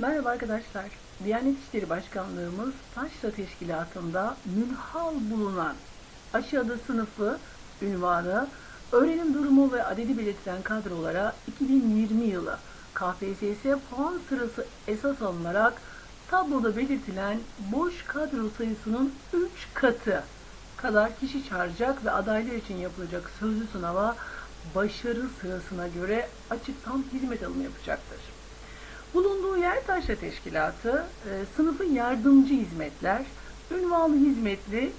Merhaba arkadaşlar. Diyanet İşleri Başkanlığımız Taşra Teşkilatı'nda münhal bulunan aşağıda sınıfı, ünvanı, öğrenim durumu ve adedi belirtilen kadrolara 2020 yılı KPSS puan sırası esas alınarak tabloda belirtilen boş kadro sayısının 3 katı kadar kişi çağıracak ve adaylar için yapılacak sözlü sınava başarı sırasına göre açıktan hizmet alımı yapacaktır. Bulunduğu yer Taşra Teşkilatı, e, sınıfı yardımcı hizmetler, ünvanlı hizmetli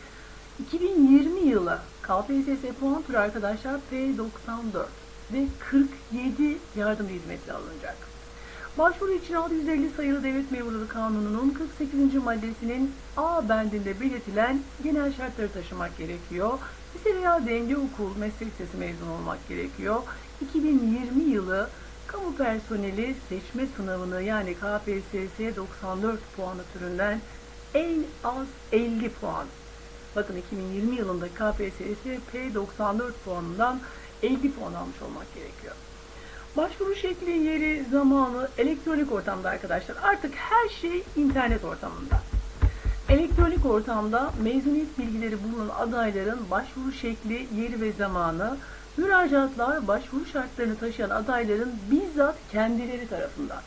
2020 yılı KPSS puan türü arkadaşlar P94 ve 47 yardımcı hizmetli alınacak. Başvuru için 650 sayılı Devlet Memurları Kanunu'nun 48. maddesinin A bendinde belirtilen genel şartları taşımak gerekiyor. Lise veya denge okul, meslek lisesi mezun olmak gerekiyor. 2020 yılı kamu personeli seçme sınavını yani KPSS 94 puanı türünden en az 50 puan. Bakın 2020 yılında KPSS P94 puanından 50 puan almış olmak gerekiyor. Başvuru şekli, yeri, zamanı elektronik ortamda arkadaşlar. Artık her şey internet ortamında. Elektronik ortamda mezuniyet bilgileri bulunan adayların başvuru şekli, yeri ve zamanı, müracaatlar başvuru şartlarını taşıyan adayların bizzat kendileri tarafından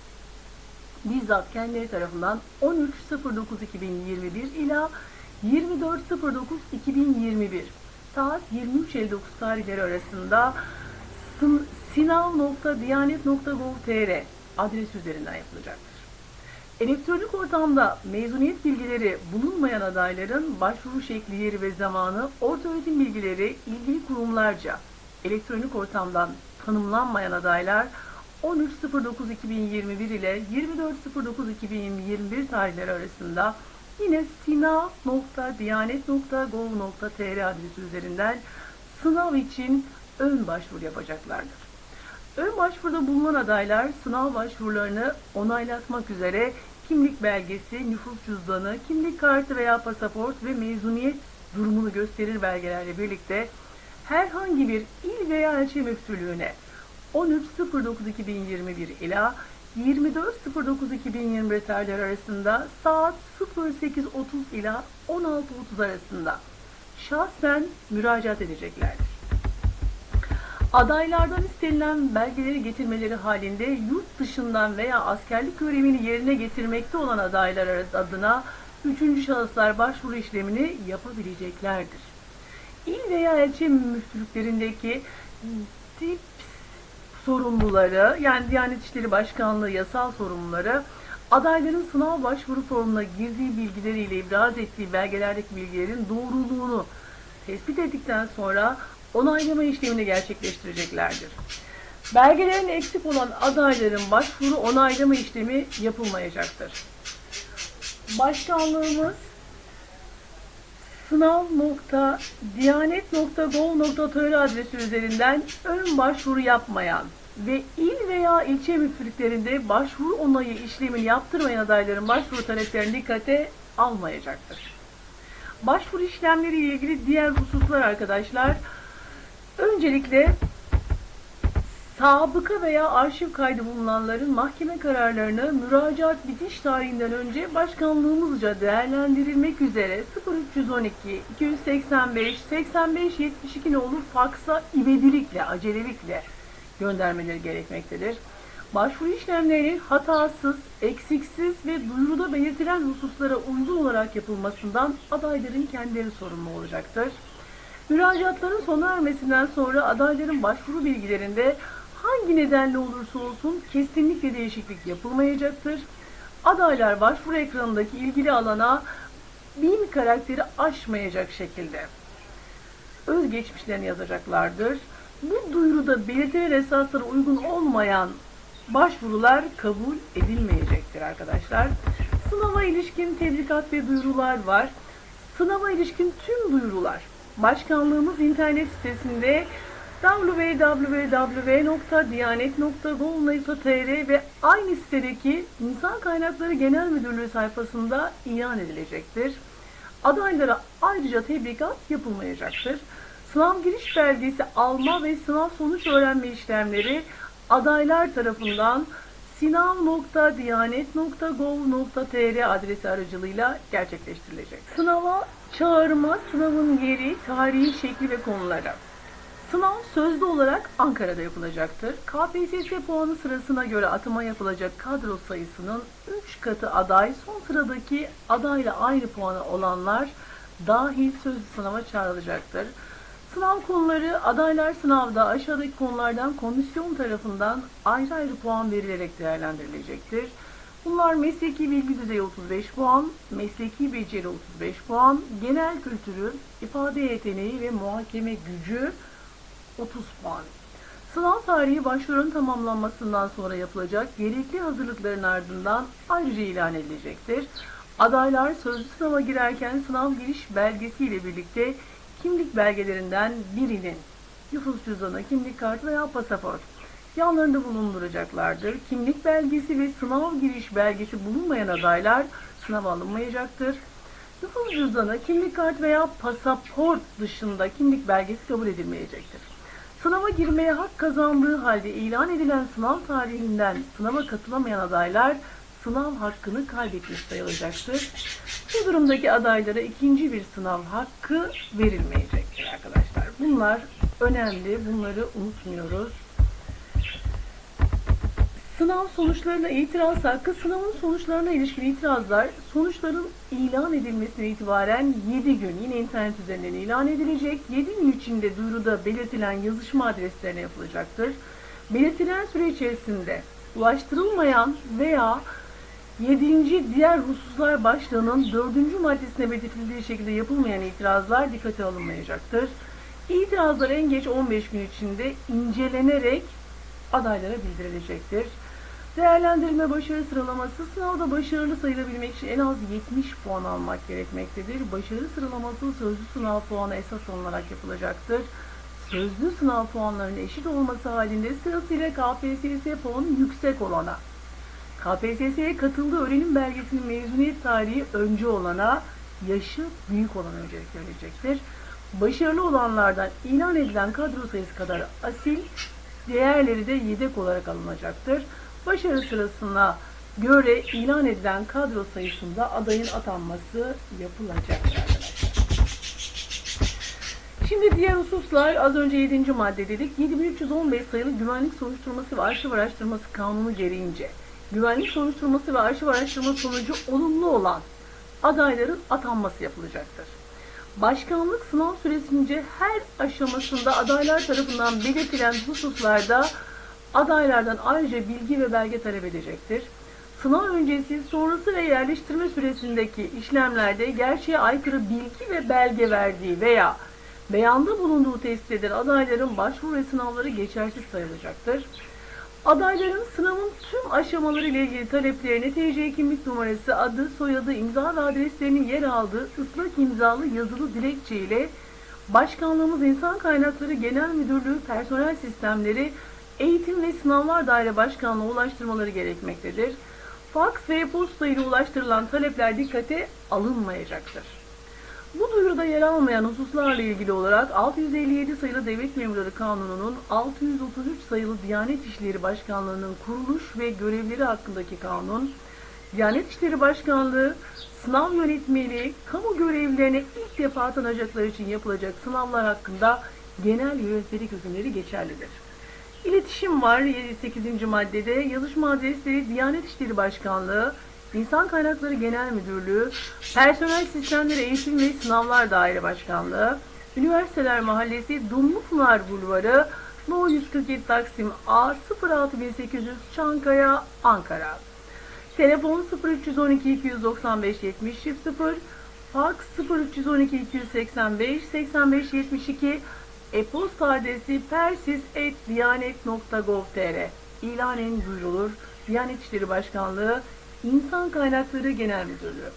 bizzat kendileri tarafından 13.09.2021 ila 24.09.2021 saat 23.59 tarihleri arasında sın- sinav.diyanet.gov.tr adresi üzerinden yapılacaktır. Elektronik ortamda mezuniyet bilgileri bulunmayan adayların başvuru şekli, yeri ve zamanı, ortaöğretim bilgileri ilgili kurumlarca elektronik ortamdan tanımlanmayan adaylar 13.09.2021 ile 24.09.2021 tarihleri arasında yine sina.diyanet.gov.tr adresi üzerinden sınav için ön başvuru yapacaklardır. Ön başvuruda bulunan adaylar sınav başvurularını onaylatmak üzere kimlik belgesi, nüfus cüzdanı, kimlik kartı veya pasaport ve mezuniyet durumunu gösterir belgelerle birlikte herhangi bir il veya ilçe müftülüğüne 13.09.2021 ila 24.09.2021 tarihleri arasında saat 08.30 ila 16.30 arasında şahsen müracaat edeceklerdir. Adaylardan istenilen belgeleri getirmeleri halinde yurt dışından veya askerlik görevini yerine getirmekte olan adaylar adına üçüncü şahıslar başvuru işlemini yapabileceklerdir. İl veya ilçe müftülüklerindeki DİPS sorumluları yani Diyanet İşleri Başkanlığı yasal sorumluları adayların sınav başvuru formuna girdiği bilgileriyle ibraz ettiği belgelerdeki bilgilerin doğruluğunu tespit ettikten sonra onaylama işlemini gerçekleştireceklerdir. Belgelerin eksik olan adayların başvuru onaylama işlemi yapılmayacaktır. Başkanlığımız sınav.diyanet.gov.tr adresi üzerinden ön başvuru yapmayan ve il veya ilçe müftülüklerinde başvuru onayı işlemini yaptırmayan adayların başvuru taleplerini dikkate almayacaktır. Başvuru işlemleri ile ilgili diğer hususlar arkadaşlar, öncelikle sabıka veya arşiv kaydı bulunanların mahkeme kararlarını müracaat bitiş tarihinden önce başkanlığımızca değerlendirilmek üzere 0312 285 85 72 ne olur faksa ivedilikle, acelelikle göndermeleri gerekmektedir. Başvuru işlemleri hatasız, eksiksiz ve duyuruda belirtilen hususlara uygun olarak yapılmasından adayların kendileri sorumlu olacaktır. Müracaatların sona ermesinden sonra adayların başvuru bilgilerinde hangi nedenle olursa olsun kesinlikle değişiklik yapılmayacaktır. Adaylar başvuru ekranındaki ilgili alana bin karakteri aşmayacak şekilde özgeçmişlerini yazacaklardır. Bu duyuruda belirtilen esaslara uygun olmayan başvurular kabul edilmeyecektir arkadaşlar. Sınava ilişkin tebligat ve duyurular var. Sınava ilişkin tüm duyurular başkanlığımız internet sitesinde www.diyanet.gov.tr ve aynı sitedeki İnsan Kaynakları Genel Müdürlüğü sayfasında ilan edilecektir. Adaylara ayrıca tebligat yapılmayacaktır. Sınav giriş belgesi alma ve sınav sonuç öğrenme işlemleri adaylar tarafından sinav.diyanet.gov.tr adresi aracılığıyla gerçekleştirilecek. Sınava çağırma, sınavın yeri, tarihi, şekli ve konuları. Sınav sözlü olarak Ankara'da yapılacaktır. KPSS puanı sırasına göre atama yapılacak kadro sayısının 3 katı aday, son sıradaki adayla aynı puanı olanlar dahil sözlü sınava çağrılacaktır. Sınav konuları adaylar sınavda aşağıdaki konulardan komisyon tarafından ayrı ayrı puan verilerek değerlendirilecektir. Bunlar mesleki bilgi düzeyi 35 puan, mesleki beceri 35 puan, genel kültürü, ifade yeteneği ve muhakeme gücü 30 puan. Sınav tarihi başvurunun tamamlanmasından sonra yapılacak gerekli hazırlıkların ardından ayrıca ilan edilecektir. Adaylar sözlü sınava girerken sınav giriş belgesi ile birlikte kimlik belgelerinden birinin nüfus cüzdanı, kimlik kartı veya pasaport yanlarında bulunduracaklardır. Kimlik belgesi ve sınav giriş belgesi bulunmayan adaylar sınava alınmayacaktır. Nüfus cüzdanı, kimlik kartı veya pasaport dışında kimlik belgesi kabul edilmeyecektir. Sınava girmeye hak kazandığı halde ilan edilen sınav tarihinden sınava katılamayan adaylar sınav hakkını kaybetmiş sayılacaktır. Bu durumdaki adaylara ikinci bir sınav hakkı verilmeyecektir arkadaşlar. Bunlar önemli. Bunları unutmuyoruz. Sınav sonuçlarına itiraz hakkı, sınavın sonuçlarına ilişkin itirazlar sonuçların ilan edilmesine itibaren 7 gün yine internet üzerinden ilan edilecek. 7 gün içinde duyuruda belirtilen yazışma adreslerine yapılacaktır. Belirtilen süre içerisinde ulaştırılmayan veya 7. diğer hususlar başlığının 4. maddesine belirtildiği şekilde yapılmayan itirazlar dikkate alınmayacaktır. İtirazlar en geç 15 gün içinde incelenerek adaylara bildirilecektir. Değerlendirilme başarı sıralaması sınavda başarılı sayılabilmek için en az 70 puan almak gerekmektedir. Başarı sıralaması sözlü sınav puanı esas alınarak yapılacaktır. Sözlü sınav puanlarının eşit olması halinde sırasıyla KPSS puanı yüksek olana, KPSS'ye katıldığı öğrenim belgesinin mezuniyet tarihi önce olana, yaşı büyük olana öncelik verilecektir. Başarılı olanlardan ilan edilen kadro sayısı kadar asil, diğerleri de yedek olarak alınacaktır. Başarı sırasına göre ilan edilen kadro sayısında adayın atanması yapılacaktır arkadaşlar. Şimdi diğer hususlar az önce 7. madde dedik. 7315 sayılı güvenlik soruşturması ve arşiv araştırması kanunu gereğince güvenlik soruşturması ve arşiv araştırma sonucu olumlu olan adayların atanması yapılacaktır. Başkanlık sınav süresince her aşamasında adaylar tarafından belirtilen hususlarda adaylardan ayrıca bilgi ve belge talep edecektir. Sınav öncesi, sonrası ve yerleştirme süresindeki işlemlerde gerçeğe aykırı bilgi ve belge verdiği veya beyanda bulunduğu tespit edilen adayların başvuru ve sınavları geçersiz sayılacaktır. Adayların sınavın tüm aşamaları ile ilgili taleplerine TC kimlik numarası, adı, soyadı, imza ve adreslerinin yer aldığı ıslak imzalı yazılı dilekçe ile Başkanlığımız İnsan Kaynakları Genel Müdürlüğü Personel Sistemleri Eğitim ve Sınavlar Daire Başkanlığı ulaştırmaları gerekmektedir. Faks ve posta ile ulaştırılan talepler dikkate alınmayacaktır. Bu duyuruda yer almayan hususlarla ilgili olarak 657 sayılı Devlet Memurları Kanunu'nun 633 sayılı Diyanet İşleri Başkanlığı'nın kuruluş ve görevleri hakkındaki kanun, Diyanet İşleri Başkanlığı sınav yönetmeliği, kamu görevlilerine ilk defa atanacaklar için yapılacak sınavlar hakkında genel yönetmelik hükümleri geçerlidir. İletişim var 8. maddede. Yazışma adresleri Diyanet İşleri Başkanlığı, İnsan Kaynakları Genel Müdürlüğü, Personel Sistemleri Eğitim ve Sınavlar Daire Başkanlığı, Üniversiteler Mahallesi, Dumlupınar Bulvarı, No 147 Taksim A 06800 Çankaya, Ankara. Telefon 0312 295 70 0, fax 0312 285 85 72, e-posta adresi persis.diyanet.gov.tr İlanen duyurulur. Diyanet İşleri Başkanlığı İnsan Kaynakları Genel Müdürlüğü.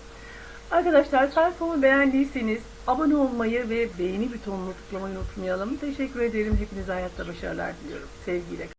Arkadaşlar sayfamı beğendiyseniz abone olmayı ve beğeni butonunu tıklamayı unutmayalım. Teşekkür ederim. Hepinize hayatta başarılar diliyorum. Sevgiyle.